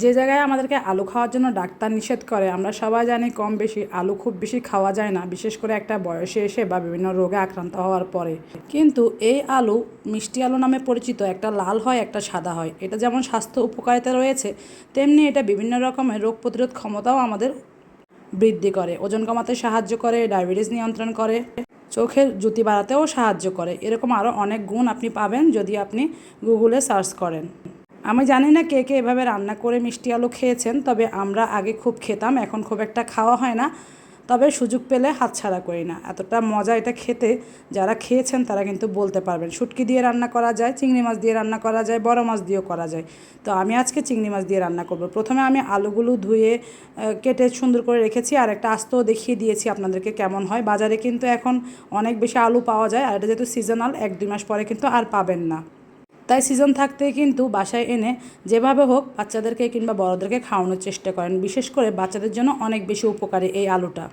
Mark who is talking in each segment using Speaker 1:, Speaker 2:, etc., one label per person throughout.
Speaker 1: যে জায়গায় আমাদেরকে আলু খাওয়ার জন্য ডাক্তার নিষেধ করে, আমরা সবাই জানি কম বেশি আলু খুব বেশি খাওয়া যায় না, বিশেষ করে একটা বয়সে এসে বা বিভিন্ন রোগে আক্রান্ত হওয়ার পরে। কিন্তু এই আলু মিষ্টি আলু নামে পরিচিত, একটা লাল হয়, একটা সাদা হয়। এটা যেমন স্বাস্থ্য উপকারিতা রয়েছে, তেমনি এটা বিভিন্ন রকমের রোগ প্রতিরোধ ক্ষমতাও আমাদের বৃদ্ধি করে। ওজন কমাতে সাহায্য করে, ডায়াবেটিস নিয়ন্ত্রণ করে, চোখের জুতি বাড়াতেও সাহায্য করে। এরকম আরও অনেক গুণ আপনি পাবেন যদি আপনি গুগলে সার্চ করেন। আমি জানি না কে কে এভাবে রান্না করে মিষ্টি আলু খেয়েছেন, তবে আমরা আগে খুব খেতাম, এখন খুব একটা খাওয়া হয় না। তবে সুযোগ পেলে হাতছাড়া করি না। এতটা মজা এটা খেতে, যারা খেয়েছেন তারা কিন্তু বলতে পারবেন। শুটকি দিয়ে রান্না করা যায়, চিংড়ি মাছ দিয়ে রান্না করা যায়, বড় মাছ দিয়েও করা যায়। তো আমি আজকে চিংড়ি মাছ দিয়ে রান্না করব। প্রথমে আমি আলুগুলো ধুয়ে কেটে সুন্দর করে রেখেছি আর একটা আস্তও দেখিয়ে দিয়েছি আপনাদেরকে কেমন হয়। বাজারে কিন্তু এখন অনেক বেশি আলু পাওয়া যায় আর এটা যেহেতু সিজনাল এক দুই মাস পরে কিন্তু আর পাবেন না। তাই সিজন থাকতেই কিন্তু বাসায় এনে যেভাবে হোক বাচ্চাদেরকে কিংবা বড়দেরকে খাওয়ানোর চেষ্টা করেন। বিশেষ করে বাচ্চাদের জন্য অনেক বেশি উপকারী এই আলুটা।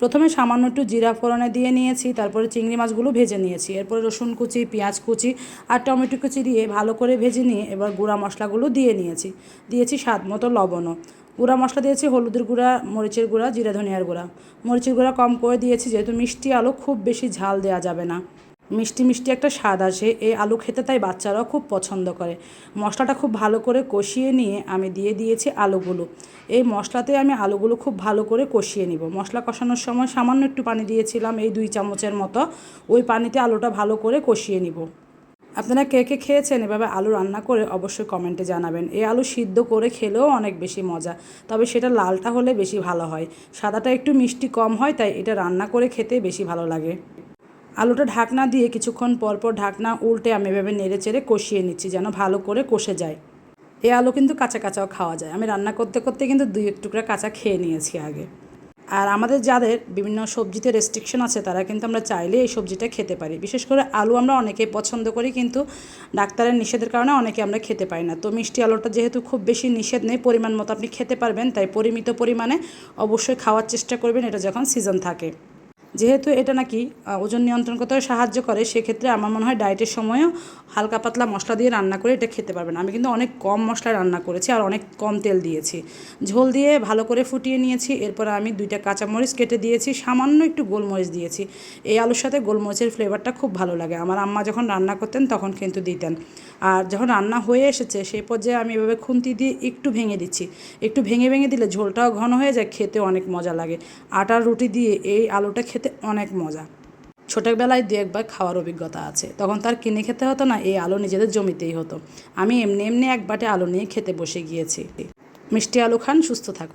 Speaker 1: প্রথমে সামান্য একটু জিরা ফোড়নে দিয়ে নিয়েছি, তারপরে চিংড়ি মাছগুলো ভেজে নিয়েছি। এরপরে রসুন কুচি, পেঁয়াজ কুচি আর টমেটো কুচি দিয়ে ভালো করে ভেজে নিয়ে এবার গুঁড়া মশলাগুলো দিয়ে নিয়েছি। দিয়েছি স্বাদ মতো লবণও। গুঁড়া মশলা দিয়েছি হলুদের গুঁড়া, মরিচের গুঁড়া, জিরা ধনিয়ার গুঁড়া। মরিচের গুঁড়া কম করে দিয়েছি, যেহেতু মিষ্টি আলু খুব বেশি ঝাল দেওয়া যাবে না। মিষ্টি মিষ্টি একটা স্বাদ আসে। এই আলু খেতে তাই বাচ্চারাও খুব পছন্দ করে। মশলাটা খুব ভালো করে কষিয়ে নিয়ে আমি দিয়ে দিয়েছি আলুগুলো। এই মশলাতে আমি আলুগুলো খুব ভালো করে কষিয়ে নিব। মশলা কষানোর সময় সামান্য একটু পানি দিয়েছিলাম এই দুই চামচের মতো। ওই পানিতে আলুটা ভালো করে কষিয়ে নিব। আপনারা কে কে খেয়েছেন এভাবে আলু রান্না করে অবশ্যই কমেন্টে জানাবেন। এই আলু সিদ্ধ করে খেলেও অনেক বেশি মজা। তবে সেটা লালটা হলে বেশি ভালো হয়। সাদাটা একটু মিষ্টি কম হয়, তাই এটা রান্না করে খেতে বেশি ভালো লাগে। আলুটা ঢাকনা দিয়ে কিছুক্ষণ পর পর ঢাকনা উল্টে আমি এভাবে নেড়ে চেড়ে কষিয়ে নিচ্ছি যেন ভালো করে কষে যায়। এই আলু কিন্তু কাঁচা কাঁচাও খাওয়া যায়। আমি রান্না করতে করতে কিন্তু দুই এক টুকরা কাঁচা খেয়ে নিয়েছি আগে। আর আমাদের যাদের বিভিন্ন সবজিতে রেস্ট্রিকশন আছে, তারা কিন্তু আমরা চাইলে এই সবজিটা খেতে পারি। বিশেষ করে আলু আমরা অনেকেই পছন্দ করি, কিন্তু ডাক্তারের নিষেধের কারণে অনেকে আমরা খেতে পারি না। তো মিষ্টি আলুটা যেহেতু খুব বেশি নিষেধ নেই, পরিমাণ মতো আপনি খেতে পারবেন, তাই পরিমিত পরিমাণে অবশ্যই খাওয়ার চেষ্টা করবেন। এটা যখন সিজন থাকে। যেহেতু এটা নাকি ওজন নিয়ন্ত্রণ করতে সাহায্য করে, সেক্ষেত্রে আমার মনে হয় ডায়েটের সময়ও হালকা পাতলা মশলা দিয়ে রান্না করে এটা খেতে পারবেন। আমি কিন্তু অনেক কম মশলায় রান্না করেছি আর অনেক কম তেল দিয়েছি। ঝোল দিয়ে ভালো করে ফুটিয়ে নিয়েছি, এরপর আমি দুইটা কাঁচামরিচ কেটে দিয়েছি, সামান্য একটু গোলমরিচ দিয়েছি। এই আলুর সাথে গোলমরিচের ফ্লেভারটা খুব ভালো লাগে। আমার আম্মা যখন রান্না করতেন তখন কিন্তু দিতেন। আর যখন রান্না হয়ে এসেছে সেই পর্যায়ে আমি এভাবে খুন্তি দিয়ে একটু ভেঙে দিচ্ছি। একটু ভেঙে ভেঙে দিলে ঝোলটাও ঘন হয়ে যায়, খেতে অনেক মজা লাগে। আটার রুটি দিয়ে এই আলুটা খেতে অনেক মজা। ছোটোবেলায় দু একবার খাওয়ার অভিজ্ঞতা আছে। তখন তার কিনে খেতে হতো না, এই আলু নিজেদের জমিতেই হতো। আমি এমনি এমনি এক বাটে আলু নিয়ে খেতে বসে গিয়েছি। মিষ্টি আলু খান, সুস্থ থাকুন।